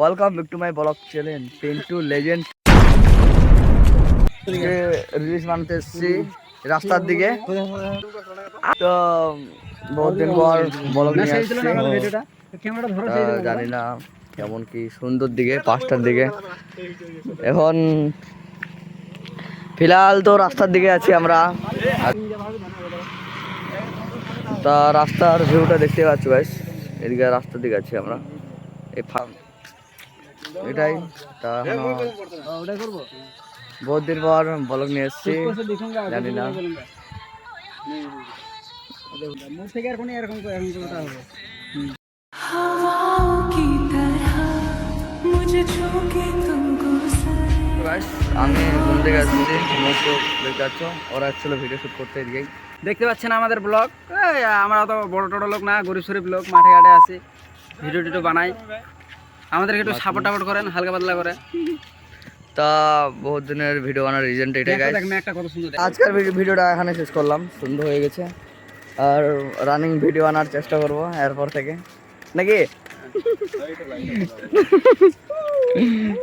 Welcome back to my blog channel Pentu legend reels বানাতে এসেছি রাস্তার দিকে। তো বহুত দিন পর ব্লগ নিয়ে আসছি। জানি না কেমন কি সুন্দর দিকে পাঁচটার দিকে। এখন ফিলহাল তো রাস্তার দিকে আছি আমরা। তা রাস্তার ভিউটা দেখতে পাচ্ছি গাইস এদিকে রাস্তার দিকে আছি আমরা। এই ফার্ম এটাই, তা বহুত দিন পর ব্লগ নিয়ে এসছি, জানি না। আমি ঘুম থেকে আসছি দেখতে ওরা ছিল ভিডিও শুট করতে গিয়ে দেখতে পাচ্ছেন আমাদের ব্লগ? আমরা তো বড় টড়ো লোক না, গরিব শরীফ লোক, মাঠে ঘাটে আসি ভিডিও টিডিও বানাই। আমাদেরকে একটু সাপোর্ট টাপোর্ট করেন হালকা পাতলা করে। তা বহুত দিনের ভিডিও বানার রিজেন্ট এটাই গাইস আজকের ভিডি- ভিডিওটা এখানে শেষ করলাম সুন্দর হয়ে গেছে। আর রানিং ভিডিও আনার চেষ্টা করব এরপর থেকে। নাকি?